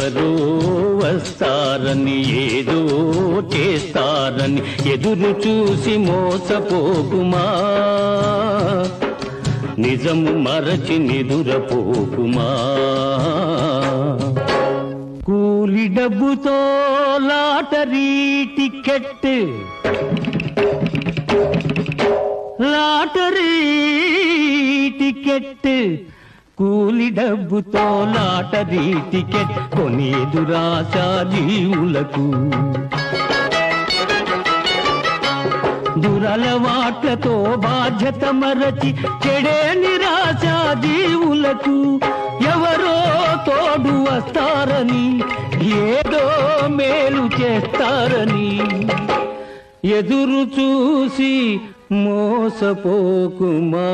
ఎవరో వస్తారని ఏదో చేస్తారని ఎదురు చూసి మోసపోకుమా? నిజము మరచి నిదురపోకుమా? కూలి డబ్బుతో లాటరీ టికెట్. Lottery ticket. కూలి డబ్బుతో లాటరీ టికెట్ కొని జీవులకు దురలవాట్లతో బాధ్యత మరచి చెడే నిరాశ జీవులకు. ఎవరో తోడు వస్తారని ఏదో మేలు చేస్తారని. ఎదురు చూసి మోసపోకుమా.